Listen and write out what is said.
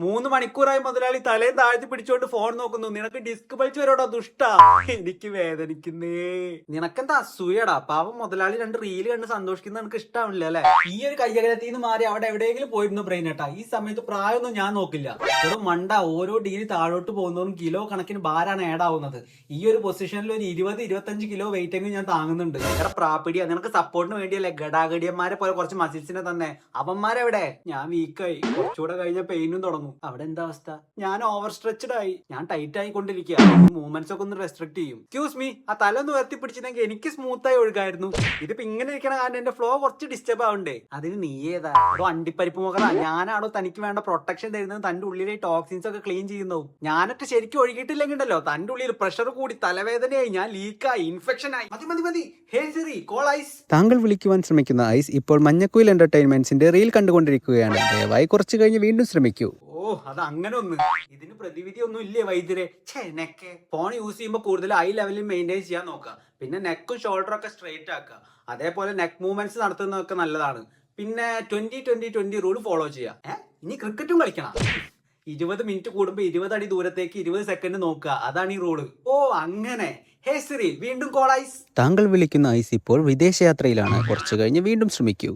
മൂന്ന് മണിക്കൂറായി മുതലാളി തലയും താഴ്ത്തി പിടിച്ചോണ്ട് ഫോൺ നോക്കുന്നു. നിനക്ക് ഡിസ്ക് പഴിച്ചു വരോടാ ദുഷ്ട. എനിക്ക് വേദനിക്കുന്നേ. നിനക്കെന്താ അസൂയടാ? പാവം മുതലാളി രണ്ട് റീൽ കണ്ട് സന്തോഷിക്കുന്ന നിനക്ക് ഇഷ്ടാവില്ല അല്ലെ? ഈ ഒരു കയ്യകലത്തിൽ നിന്ന് മാറി അവിടെ എവിടെയെങ്കിലും പോയിരുന്നു ബ്രെയിൻ ഏട്ടാ. ഈ സമയത്ത് പ്രായമൊന്നും ഞാൻ നോക്കില്ല. ഒരു മണ്ട ഓരോ ഡിഗ്രി താഴോട്ട് പോകുന്നതും കിലോ കണക്കിന് ഭാരാണ് ആവുന്നത് ഈ ഒരു പൊസിഷനിൽ ഒരു ഇരുപത് ഇരുപത്തഞ്ച് കിലോ വെയിറ്റ് എങ്കിലും ഞാൻ താങ്ങുന്നുണ്ട്. വേറെ പ്രാപ്പിടിയാ നിനക്ക് സപ്പോർട്ടിന് വേണ്ടിയല്ലേ? ഗടാഗടിയന്മാരെ പോലെ കുറച്ച് മസിൽസിനെ തന്നെ. അവന്മാരെവിടെ? ഞാൻ വീക്കായി കുറച്ചുകൂടെ കഴിഞ്ഞ പെയിനും തുടങ്ങും. അവിടെ എന്താ അവസ്ഥ? ഞാൻ ഓവർ സ്ട്രെച്ചഡ് ആയി. ഞാൻ ടൈറ്റ് ആയിക്കൊണ്ടിരിക്കുക മൂവ്മെന്റ്സ് ഒക്കെ ഒന്ന് റെസ്ട്രിക്ട് ചെയ്യും. ക്യൂസ് മീ ആ തല ഒന്ന് ഉയർത്തി പിടിച്ചിരുന്നെങ്കിൽ എനിക്ക് സ്മൂത്ത് ആയി ഒഴുകായിരുന്നു. ഇതിപ്പോ ഇങ്ങനെ ഇരിക്കണ കാരണം എന്റെ ഫ്ലോ കുറച്ച് ഡിസ്റ്റർബ് ആവണ്ടേ? അതിന് നീ ഏതാ? അതോ അണ്ടിപ്പരിപ്പ് മുഖറ ഞാനാണോ തനിക്ക് വേണ്ട പ്രൊട്ടക്ഷൻ തരുന്നത് തന്റെ ഉള്ളിലെ ടോക്സിൻസ് ഒക്കെ ക്ലീൻ ചെയ്യുന്നതും? ഞാനൊക്കെ ശരിക്കും ഒഴുകിയിട്ടില്ലെങ്കിൽ ഉണ്ടല്ലോ തന്റെ ഉള്ളിൽ പ്രഷർ കൂടി തലവേദനയായി. ഞാൻ ലീക്കായി ഇൻഫെക്ഷൻ ആയി. മതി മതി മതി. ഹേ സിറി കോൾ ഐസ് താങ്കൾ വിളിക്കുവാൻ ശ്രമിക്കുന്ന ഐസ് ഇപ്പോൾ മഞ്ഞക്കുയിൽ എന്റർടൈൻമെന്റ്സിന്റെ റീൽ കണ്ടുകൊണ്ടിരിക്കുകയാണ്. ദയവായി കുറച്ച് കഴിഞ്ഞ് വീണ്ടും ശ്രമിക്കൂ. ഓ അത് അങ്ങനെ ഒന്ന്. ഇതിന് പ്രതിവിധി ഒന്നും ഇല്ലേ വൈദ്യരെ? ചെനക്കെ ഫോൺ യൂസ് ചെയ്യുമ്പോൾ കൂടുതൽ ഐ ലെവലിൽ മെയിന്റെയിൻ ചെയ്യാൻ നോക്കുക പിന്നെ നെക്കും ഷോൾഡറും ഒക്കെ സ്ട്രെയിറ്റ് ആക്കുക അതേപോലെ നെക്ക് മൂവ്മെന്റ്സ് നടത്തുന്നതൊക്കെ നല്ലതാണ്. പിന്നെ twenty twenty twenty rule follow ചെയ്യുക ഏഹ് ഇനി ക്രിക്കറ്റും കളിക്കണം? ഇരുപത് മിനിറ്റ് കൂടുമ്പോൾ ഇരുപത് അടി ദൂരത്തേക്ക് ഇരുപത് സെക്കൻഡ് നോക്കുക അതാണ് ഈ റൂൾ ഓ അങ്ങനെ. ഹേ സിറി വീണ്ടും കോൾ ഐസ്. താങ്കൾ വിളിക്കുന്ന ഐസ് ഇപ്പോൾ വിദേശയാത്രയിലാണ്. കുറച്ചു കഴിഞ്ഞ് വീണ്ടും ശ്രമിക്കൂ.